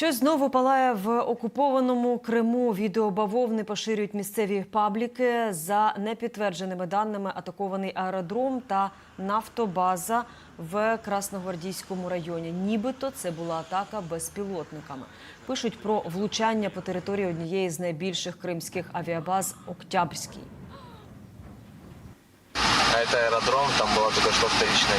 Щось знову палає в окупованому Криму. Відео бавовни поширюють місцеві пабліки. За непідтвердженими даними, атакований аеродром та нафтобаза в Красногвардійському районі. Нібито це була атака безпілотниками. Пишуть про влучання по території однієї з найбільших кримських авіабаз Октябрьській. А это аэродром, там была только что вторичная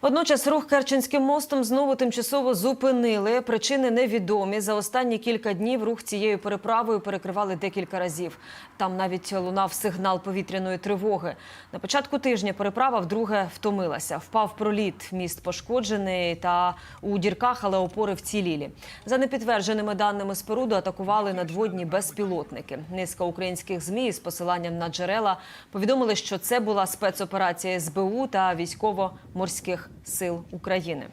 Водночас рух Керченським мостом знову тимчасово зупинили. Причини невідомі. За останні кілька днів рух цією переправою перекривали декілька разів. Там навіть лунав сигнал повітряної тривоги. На початку тижня переправа вдруге втомилася. Впав проліт, міст пошкоджений та у дірках, але опори вцілілі. За непідтвердженими даними споруду атакували надводні безпілотники. Низка українських змі з посиланням на джерела повідомили, що це була спецоперація СБУ та військово-морських сил України.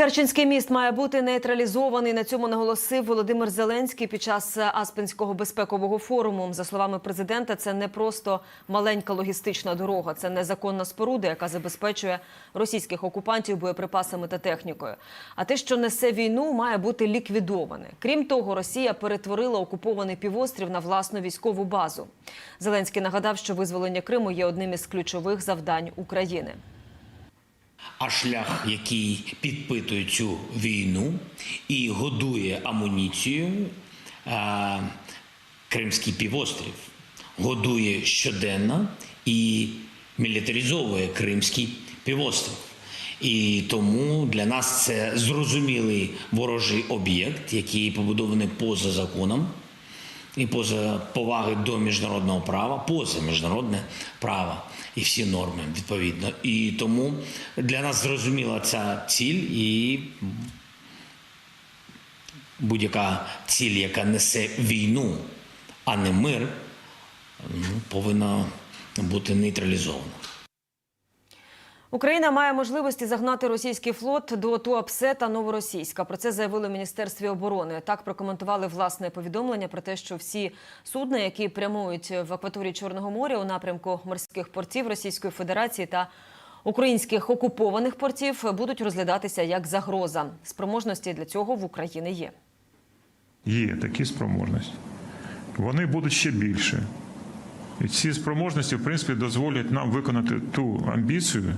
Керченський міст має бути нейтралізований. На цьому наголосив Володимир Зеленський під час Аспенського безпекового форуму. За словами президента, це не просто маленька логістична дорога, це незаконна споруда, яка забезпечує російських окупантів боєприпасами та технікою. А те, що несе війну, має бути ліквідоване. Крім того, Росія перетворила окупований півострів на власну військову базу. Зеленський нагадав, що визволення Криму є одним із ключових завдань України. А шлях, який підпитує цю війну і годує амуніцією а, Кримський півострів, годує щоденно і мілітаризовує Кримський півострів. І тому для нас це зрозумілий ворожий об'єкт, який побудований поза законом і поза поваги до міжнародного права, поза міжнародне право і всі норми відповідно. І тому для нас зрозуміла ця ціль і будь-яка ціль, яка несе війну, а не мир, ну, повинна бути нейтралізована. Україна має можливості загнати російський флот до Туапсе та Новоросійська. Про це заявили в міністерстві оборони. Так прокоментували власне повідомлення про те, що всі судна, які прямують в акваторії Чорного моря у напрямку морських портів Російської Федерації та українських окупованих портів, будуть розглядатися як загроза. Спроможності для цього в Україні є. Є такі спроможності. Вони будуть ще більше. І ці спроможності, в принципі, дозволять нам виконати ту амбіцію,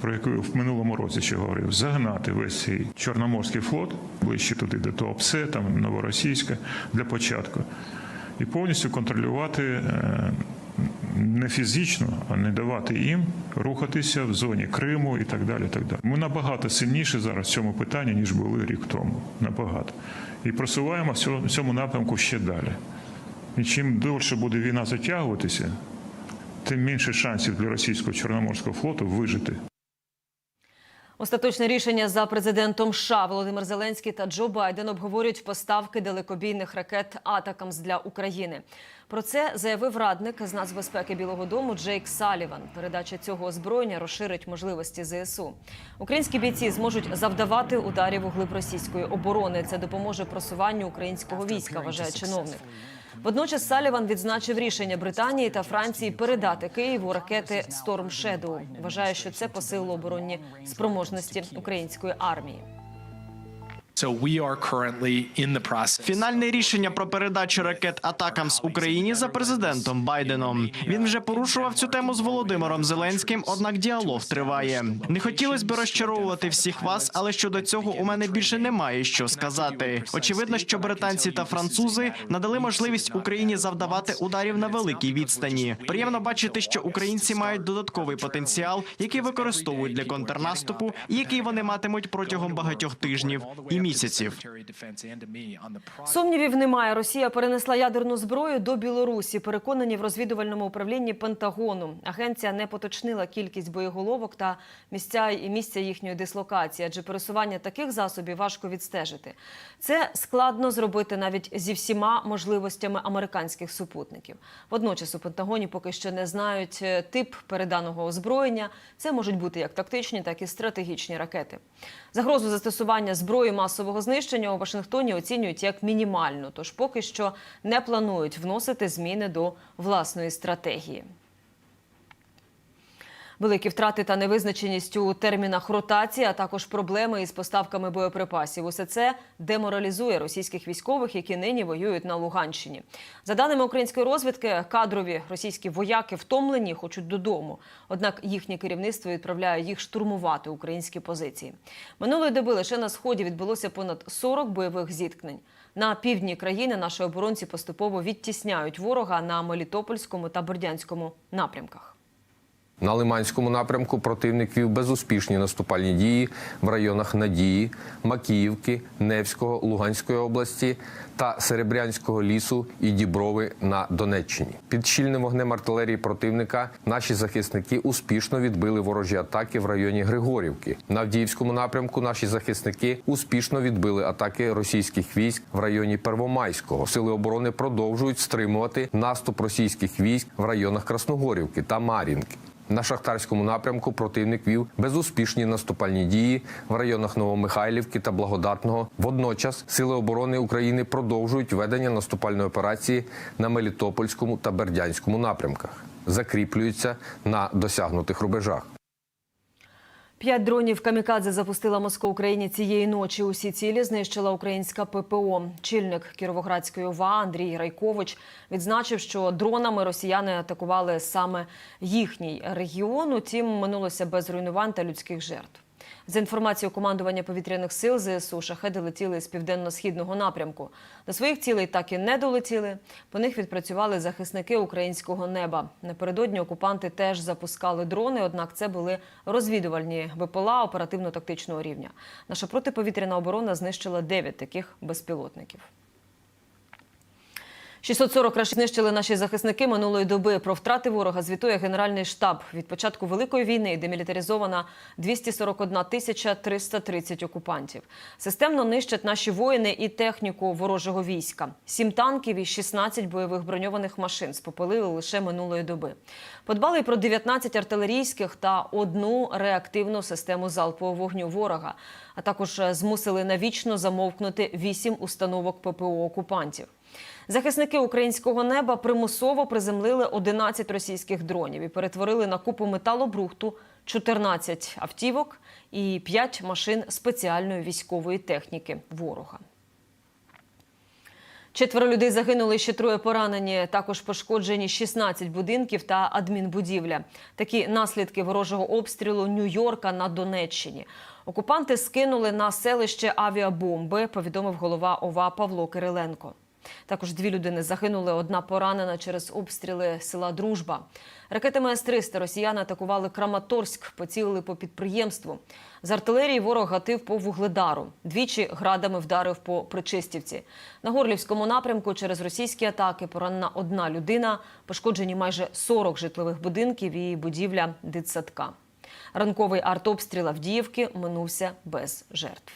про яку в минулому році ще говорив, загнати весь цей Чорноморський флот ближче туди, до Туапсе, там Новоросійська, для початку, і повністю контролювати е, не фізично, а не давати їм рухатися в зоні Криму і так далі. Так далі. Ми набагато сильніші зараз в цьому питанні, ніж були рік тому. Набагато. І просуваємо в цьому напрямку ще далі. І чим довше буде війна затягуватися, тим менше шансів для російського чорноморського флоту вижити. Остаточне рішення за президентом США Володимир Зеленський та Джо Байден обговорюють поставки далекобійних ракет Атакамс для України. Про це заявив радник з нацбезпеки Білого Дому Джейк Саліван. Передача цього озброєння розширить можливості ЗСУ. Українські бійці зможуть завдавати ударів у глиб російської оборони. Це допоможе просуванню українського війська, вважає чиновник. Водночас Саліван відзначив рішення Британії та Франції передати Києву ракети Storm Shadow. Вважає, що це посилило оборонні спроможності української армії. Фінальне рішення про передачу ракет Атакамс Україні за президентом Байденом. Він вже порушував цю тему з Володимиром Зеленським, однак діалог триває. Не хотілося б розчаровувати всіх вас, але щодо цього у мене більше немає що сказати. Очевидно, що британці та французи надали можливість Україні завдавати ударів на великій відстані. Приємно бачити, що українці мають додатковий потенціал, який використовують для контрнаступу, і який вони матимуть протягом багатьох тижнів і місяців. Сумнівів немає. Росія перенесла ядерну зброю до Білорусі. Переконані в розвідувальному управлінні Пентагону. Агенція не поточнила кількість боєголовок та місця і місця їхньої дислокації, адже пересування таких засобів важко відстежити. Це складно зробити навіть зі всіма можливостями американських супутників. Водночас у Пентагоні поки що не знають е, тип переданого озброєння. Це можуть бути як тактичні, так і стратегічні ракети. Загрозу застосування зброї масового знищення у Вашингтоні оцінюють як мінімальну, тож поки що не планують вносити зміни до власної стратегії. Великі втрати та невизначеність у термінах ротації, а також проблеми із поставками боєприпасів. Усе це деморалізує російських військових, які нині воюють на Луганщині. За даними української розвідки, кадрові російські вояки втомлені, хочуть додому. Однак їхнє керівництво відправляє їх штурмувати українські позиції. Минулої доби лише на сході відбулося понад 40 бойових зіткнень. На півдні країни наші оборонці поступово відтісняють ворога на Мелітопольському та Бердянському напрямках. На Лиманському напрямку противник вів безуспішні наступальні дії в районах Надії, Макіївки, Невського, Луганської області та Серебрянського лісу і Діброви на Донеччині. Під щільним вогнем артилерії противника наші захисники успішно відбили ворожі атаки в районі Григорівки. На Авдіївському напрямку наші захисники успішно відбили атаки російських військ в районі Первомайського. Сили оборони продовжують стримувати наступ російських військ в районах Красногорівки та Мар'їнки. На шахтарському напрямку противник вів безуспішні наступальні дії в районах Новомихайлівки та Благодатного. Водночас сили оборони України продовжують ведення наступальної операції на Мелітопольському та Бердянському напрямках, закріплюються на досягнутих рубежах. П'ять дронів камікадзе запустила Москва Україні цієї ночі. Усі цілі знищила українська ППО. Чільник Кіровоградської ОВА Андрій Райкович відзначив, що дронами росіяни атакували саме їхній регіон. Утім, минулося без руйнувань та людських жертв. За інформацією командування повітряних сил ЗСУ, шахеди летіли з південно-східного напрямку. До своїх цілей так і не долетіли. По них відпрацювали захисники українського неба. Напередодні окупанти теж запускали дрони, однак це були розвідувальні БПЛА оперативно-тактичного рівня. Наша протиповітряна оборона знищила 9 таких безпілотників. 640 рашистів знищили наші захисники минулої доби. Про втрати ворога звітує Генеральний штаб. Від початку Великої війни демілітаризована 241 тисяча 330 окупантів. Системно нищать наші воїни і техніку ворожого війська. Сім танків і 16 бойових броньованих машин спопилили лише минулої доби. Подбали про 19 артилерійських та одну реактивну систему залпового вогню ворога, а також змусили навічно замовкнути 8 установок ППО окупантів. Захисники українського неба примусово приземлили 11 російських дронів і перетворили на купу металобрухту 14 автівок і 5 машин спеціальної військової техніки ворога. Четверо людей загинули, ще троє поранені. Також пошкоджені 16 будинків та адмінбудівля. Такі наслідки ворожого обстрілу Нью-Йорка на Донеччині. Окупанти скинули на селище авіабомби, повідомив голова ОВА Павло Кириленко. Також дві людини загинули, одна поранена через обстріли села Дружба. Ракетами С-300 росіяни атакували Краматорськ, поцілили по підприємству. З артилерії ворог гатив по вугледару. Двічі градами вдарив по Причистівці. На Горлівському напрямку через російські атаки поранена одна людина, пошкоджені майже 40 житлових будинків і будівля дитсадка. Ранковий артобстріл Авдіївки минувся без жертв.